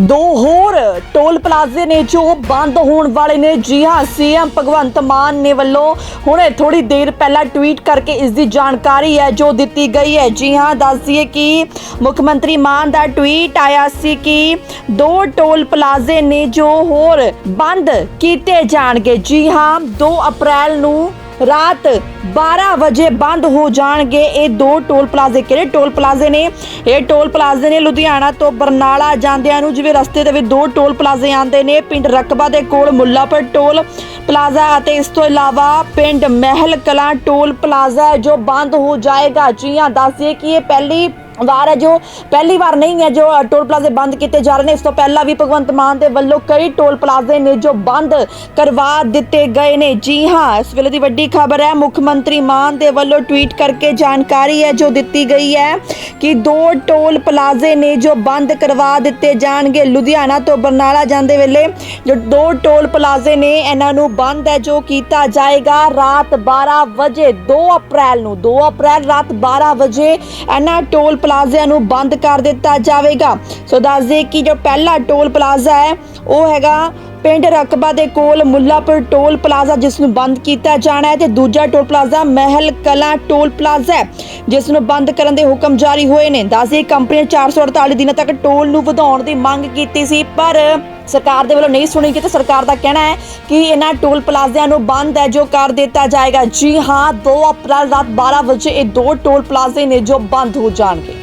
ਦੋ ਹੋਰ ਟੋਲ ਪਲਾਜ਼ੇ ਨੇ ਜੋ ਬੰਦ ਹੋਣ ਵਾਲੇ ਨੇ। ਜੀ ਹਾਂ, ਸੀਐਮ ਭਗਵੰਤ ਮਾਨ ਨੇ ਵੱਲੋਂ ਹੁਣੇ ਥੋੜੀ ਦੇਰ ਪਹਿਲਾਂ ਟਵੀਟ ਕਰਕੇ ਇਸ ਦੀ ਜਾਣਕਾਰੀ ਹੈ, ਜੋ ਦਿੱਤੀ ਗਈ ਹੈ। ਜੀ ਹਾਂ ਦੱਸ ਦਈਏ ਕਿ ਮੁੱਖ ਮੰਤਰੀ ਮਾਨ ਦਾ ਟਵੀਟ ਆਇਆ ਸੀ ਕਿ ਦੋ ਟੋਲ ਪਲਾਜ਼ੇ ਨੇ ਜੋ ਹੋਰ ਬੰਦ ਕੀਤੇ ਜਾਣਗੇ। ਜੀ ਹਾਂ 2 ਅਪ੍ਰੈਲ ਨੂੰ ਰਾਤ 12 ਵਜੇ ਬੰਦ ਹੋ ਜਾਣਗੇ ਇਹ ਦੋ ਟੋਲ ਪਲਾਜ਼ੇ। ਕਿਹੜੇ ਟੋਲ ਪਲਾਜ਼ੇ ਨੇ? ਇਹ ਟੋਲ ਪਲਾਜ਼ੇ ਨੇ ਲੁਧਿਆਣਾ ਤੋਂ ਬਰਨਾਲਾ ਜਾਂਦਿਆਂ ਨੂੰ, ਜਿਵੇਂ ਰਸਤੇ ਦੇ ਵਿੱਚ ਦੋ ਟੋਲ ਪਲਾਜ਼ੇ ਆਉਂਦੇ ਨੇ, ਪਿੰਡ ਰਕਬਾ ਦੇ ਕੋਲ ਮੁੱਲਾਪੁਰ ਟੋਲ ਪਲਾਜ਼ਾ ਅਤੇ ਇਸ ਤੋਂ ਇਲਾਵਾ ਪਿੰਡ ਮਹਿਲ ਕਲਾਂ ਟੋਲ ਪਲਾਜ਼ਾ ਜੋ ਬੰਦ ਹੋ ਜਾਏਗਾ। ਜੀ ਹਾਂ ਦੱਸਿਏ ਕਿ ਇਹ ਪਹਿਲੀ ਵਾਰ ਹੈ ਜੋ ਪਹਿਲੀ ਵਾਰ ਨਹੀਂ ਹੈ ਜੋ ਟੋਲ ਪਲਾਜ਼ੇ ਬੰਦ ਕੀਤੇ ਜਾ ਰਹੇ ਨੇ। ਇਸ ਤੋਂ ਪਹਿਲਾਂ ਵੀ ਭਗਵੰਤ ਮਾਨ ਦੇ ਵੱਲੋਂ ਕਈ ਟੋਲ ਪਲਾਜ਼ੇ ਨੇ ਜੋ ਬੰਦ ਕਰਵਾ ਦਿੱਤੇ ਗਏ ਨੇ। ਜੀ ਹਾਂ, ਇਸ ਵੇਲੇ ਦੀ ਵੱਡੀ ਖਬਰ ਹੈ, ਮੁੱਖ ਮੰਤਰੀ ਮਾਨ ਦੇ ਵੱਲੋਂ ਟਵੀਟ ਕਰਕੇ ਜਾਣਕਾਰੀ ਹੈ ਜੋ ਦਿੱਤੀ ਗਈ ਹੈ ਕਿ ਦੋ ਟੋਲ ਪਲਾਜ਼ੇ ਨੇ ਜੋ ਬੰਦ ਕਰਵਾ ਦਿੱਤੇ ਜਾਣਗੇ। ਲੁਧਿਆਣਾ ਤੋਂ ਬਰਨਾਲਾ ਜਾਂਦੇ ਵੇਲੇ ਜੋ ਦੋ ਟੋਲ ਪਲਾਜ਼ੇ ਨੇ, ਇਹਨਾਂ ਨੂੰ ਬੰਦ ਹੈ ਜੋ ਕੀਤਾ ਜਾਏਗਾ ਰਾਤ 12 ਵਜੇ 2 ਅਪ੍ਰੈਲ ਨੂੰ 2 ਅਪ੍ਰੈਲ ਰਾਤ 12 ਵਜੇ ਇਹਨਾਂ ਟੋਲ ਪਲਾਜ਼ਿਆਂ ਨੂੰ ਬੰਦ ਕਰ ਦਿੱਤਾ ਜਾਵੇਗਾ। ਸੋ ਦੱਸ ਦੇ ਕਿ ਜੋ ਪਹਿਲਾ ਟੋਲ ਪਲਾਜ਼ਾ ਹੈ, ਉਹ ਹੈਗਾ ਪਿੰਡ ਰਕਬਾ ਦੇ ਕੋਲ ਮੁੱਲਾਪੁਰ ਟੋਲ ਪਲਾਜ਼ਾ, ਜਿਸ ਨੂੰ ਬੰਦ ਕੀਤਾ ਜਾਣਾ ਹੈ ਤੇ ਦੂਜਾ toll plaza Mehal Kalan toll plaza ਹੈ, ਜਿਸ ਨੂੰ ਬੰਦ ਕਰਨ ਦੇ ਹੁਕਮ ਜਾਰੀ ਹੋਏ ਨੇ। ਦੱਸਦੇ ਕੰਪਨੀ ਨੇ 448 ਦਿਨਾਂ ਤੱਕ ਟੋਲ ਨੂੰ ਵਧਾਉਣ ਦੀ ਮੰਗ ਕੀਤੀ ਸੀ, ਪਰ ਸਰਕਾਰ ਦੇ ਵੱਲੋਂ ਨਹੀਂ ਸੁਣੀ ਗਈ ਤੇ ਸਰਕਾਰ ਦਾ ਕਹਿਣਾ ਹੈ ਕਿ ਇਹਨਾਂ ਟੋਲ ਪਲਾਜ਼ਿਆਂ ਨੂੰ ਬੰਦ ਹੈ, ਜੋ ਕਰ ਦਿੱਤਾ ਜਾਏਗਾ। ਜੀ ਹਾਂ 2 ਅਪ੍ਰੈਲ ਰਾਤ 12 ਵਜੇ ਇਹ ਦੋ ਟੋਲ ਪਲਾਜ਼ੇ ਨੇ ਜੋ ਬੰਦ ਹੋ ਜਾਣਗੇ।